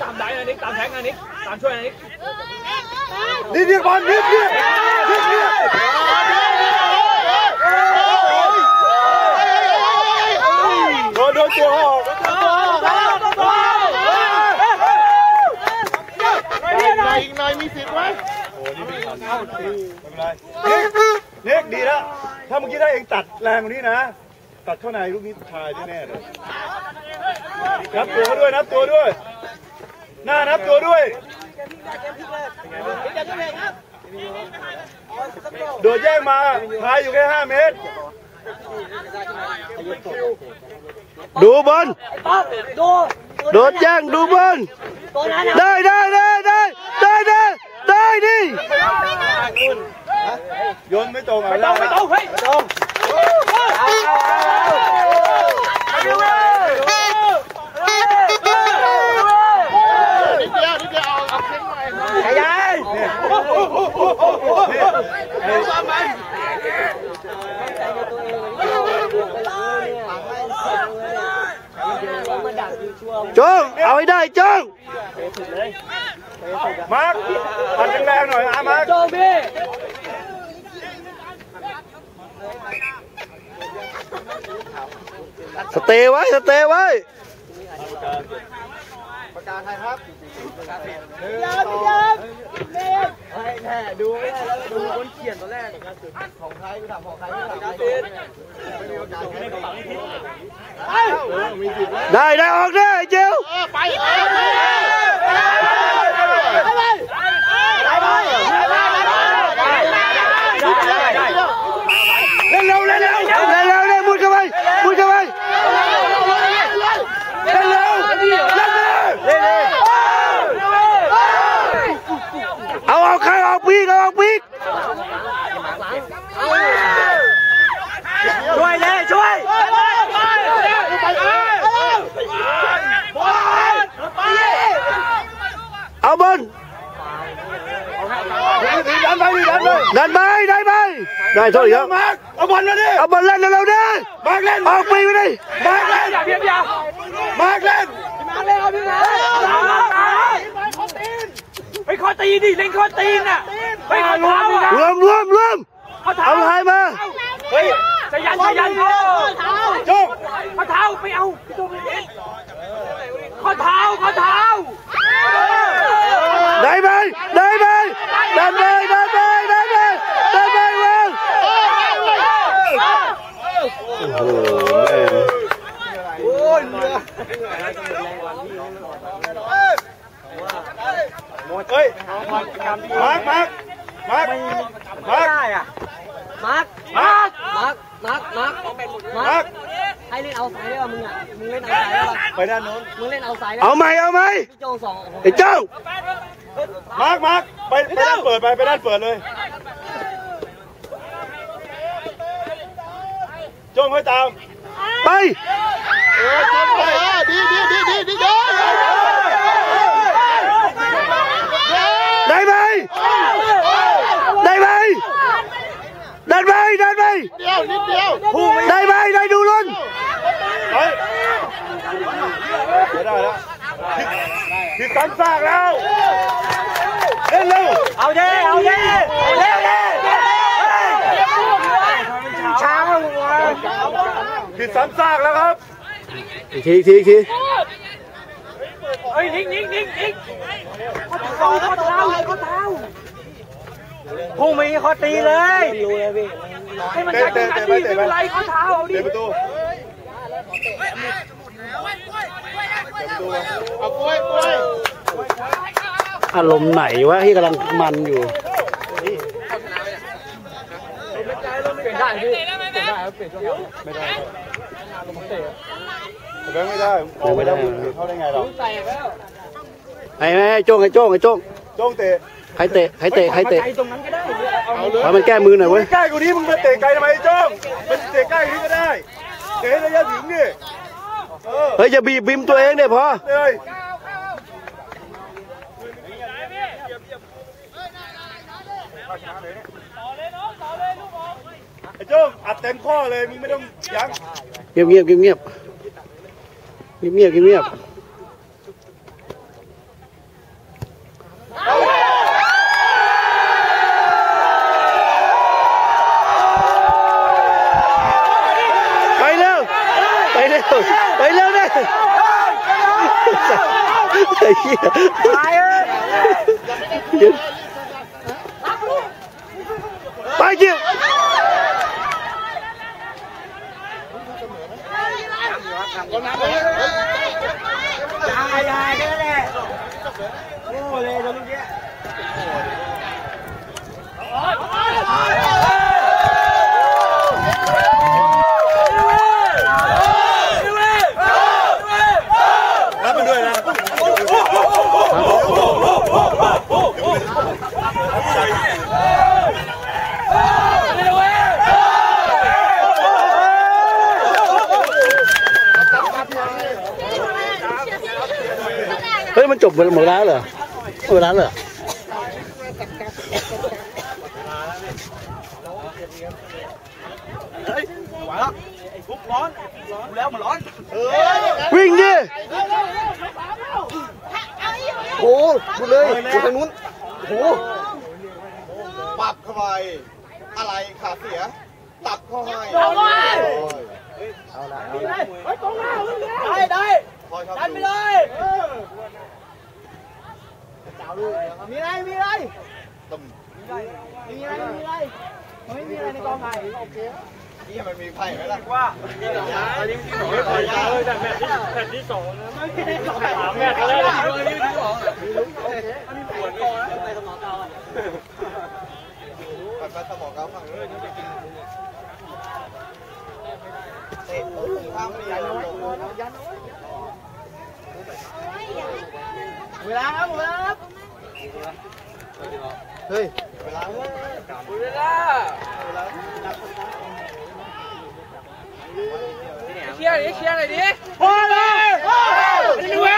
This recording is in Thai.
ตามได้นะนิกตามแทงนะนิกตามช่วยนะนิกนี่เรียกบอลนี่เรียกเรียกเรียกโดนโดนตัวออกอีกหน่อยมีสิทธิ์ไหมโอ้นี่ไม่เป็นไรเน็กดีแล้วถ้าเมื่อกี้ได้เองตัดแรงกว่านี้นะ ตัดเข้าในลูกนี้ชายแน่เลยนับตัวด้วยนับตัวด้วย หน้านับตัวด้วย โดดแย่งมาพายอยู่แค่ 5 เมตร ดูบอลโดดแย่งดูบอลได้ได้ได้ได้ได้ได้ได้ดิโยนไม่ตรงอะไม่ต้องไม่ต้องเฮ้ยจ้อง เอาให้ได้จ้องมาร์คปัดแรงๆหน่อยอามาร์คโจพี่สเตย์ไว้สเตย์ไว้ได้ได้ออกได้เจียวเล่นเร็วเล่นเร็วเล่นเร็วเล่นมุดเข้าไปมุดเข้าไปเล่นเร็วเล่นเร็วเอาออก ใครออกปีกเอาออกปีกช่วยเลยช่วย เอาบอลดันไปดิดันไปดันไปได้ไปได้โทษอีกแล้วมาร์คเอาบอลมาดิเอาบอลเล่นเร็วๆดิมาร์ค เล่นออกปีกไปดิมาร์คเล่นอย่าเพียบอย่ามาร์คเล่นไปคอตีดิเล่นคอตีนน่ะไปคอเท้าอะรวมรวมรวมคอเท้าเอาใครมาเฮ้ยชยันชยันจุ๊บข้อเท้าไปเอาข้อเท้าข้อเท้าได้ไหมได้ไหมได้ไหมได้ไหมได้ไหมได้ไหมวางโอ้โหแม่งเฮ้ยมาร์คมาร์คมาร์คมาร์คมาร์คมาร์คมาร์คมาร์คมาร์คมามาร์ร์คคให้เล่นเอาสายได้ป่ะมึงอะ มึงเล่นเอาสายได้ป่ะไปด้านโน้น มึงเล่นเอาสายได้เอาไหมเอาไหมพี่โจงสองโอ้โหไอ้เจ้า มาร์คมาร์คไปไปด้านเปิดไปไปด้านเปิดเลยจ้องให้ตามไปดีดีดีดีดีดีได้ไหมได้ไหมได้ไหมได้ไหม เดียวนิดเดียว ได้ไหมได้ดูลุ้น ไป ไม่ได้แล้วผิดซ้ำซากแล้วเล่นเร็วเอาเด้เอาเด้เอาเร็วเด้ช้างมึงวะผิดซ้ำซากแล้วครับอีกทีอีกทีอีกทีเฮ้ยนิ่งนิ่งนิ่งนิ่งข้อเท้าข้อเท้าข้อเท้าพุ่งมีข้อตีเลยให้มันเตะได้เตะกันเตะดิไปไม่เตะไปเป็นไรข้อเท้าเอาดิเตะประตูเอากล้วยกล้วย อารมณ์ไหนวะที่กำลังมันอยู่เปลี่ยนได้พี่เปลี่ยนได้ครับเปลี่ยนช่วงไม่ได้แบงไม่ได้ออกไม่ได้เข้าได้ไงเราไอ้แม่โจ้งไอ้โจ้งไอ้โจ้งโจ้งเตะใครเตะใครเตะใครเตะตรงนั้นก็ได้เอาขอมันแก้มือหน่อยเว้ยใกล้กว่านี้มึงไปเตะไกลทำไมโจ้งมันเตะใกล้นี้ก็ได้เตะระยะถึงดิเออเฮ้ยจะบีบบิมตัวเองเนี่ยพอ จ้อัดเต็มข้อเลยมึงไม่ต้องยั้งเงียบเงียบเงียบเงียบเงียบเงียบเงียบไปเร็วไปไปเร็วอ้เหี้ยไปเกี่ยว ง่เลยตร งนี้รับมันด้วยนะเฮ้ยมันจบหมดหมดแล้วเหรอหมดแล้วเหรอไหวแล้วทุกร้อนร้อนแล้วมันร้อนวิ่งดิโอ้ดูเลย ดูทางนู้นโอ้ปรับเข้าไปอะไรขาเสียตับเข้าให้ได้ได้พอชอบดันไปดูเลยมีอะไร มีอะไรตึมมีอะไร มีอะไรไม่มีอะไรในกองไผ่นี่มันมีไผ่ไหมล่ะว่าปัดไปสมองเขาฝั่งนู้นเตะปุ๊บข้ามยันลงเวลาครับเวลาครับ เฮ้ยเวลาเวลาเชียร์ดิเชียร์หน่อยดิพอเลยดูเว้ดู